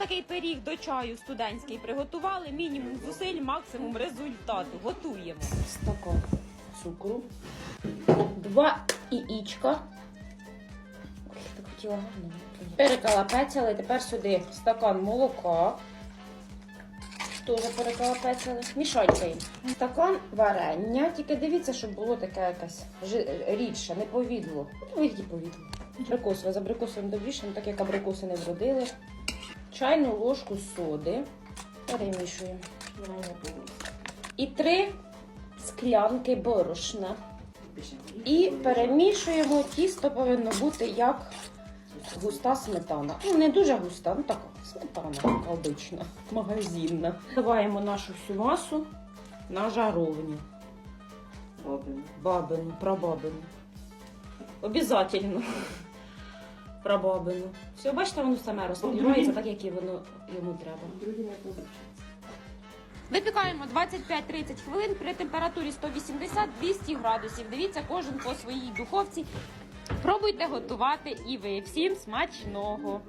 Отакий пиріг до чаю студентський приготували. Мінімум зусиль, максимум результату. Готуємо. Стакан цукру, два яєчка. Ой, так хотіла гарно. Перекалапецяли. Тепер сюди стакан молока. Теж перекалапецяли. Мішанькаємо. Стакан варення. Тільки дивіться, щоб було таке якесь рідше, не повідло. Ну, повідло. Абрикосове. З абрикосовим добріше, ну, так як абрикоси не вродили. Чайну ложку соди. Перемішуємо. І три склянки борошна. І перемішуємо. Тісто повинно бути як густа сметана. Ну, не дуже густа, ну така сметана, така обична, магазинна. Даваємо нашу всю масу на жаровню. Бабину, прабабину. Обязательно. Прабабину. Все, бачите, воно саме розподівається, так як і воно йому треба. Випікаємо 25-30 хвилин при температурі 180-200 градусів. Дивіться, кожен по своїй духовці. Пробуйте готувати і ви. Всім смачного!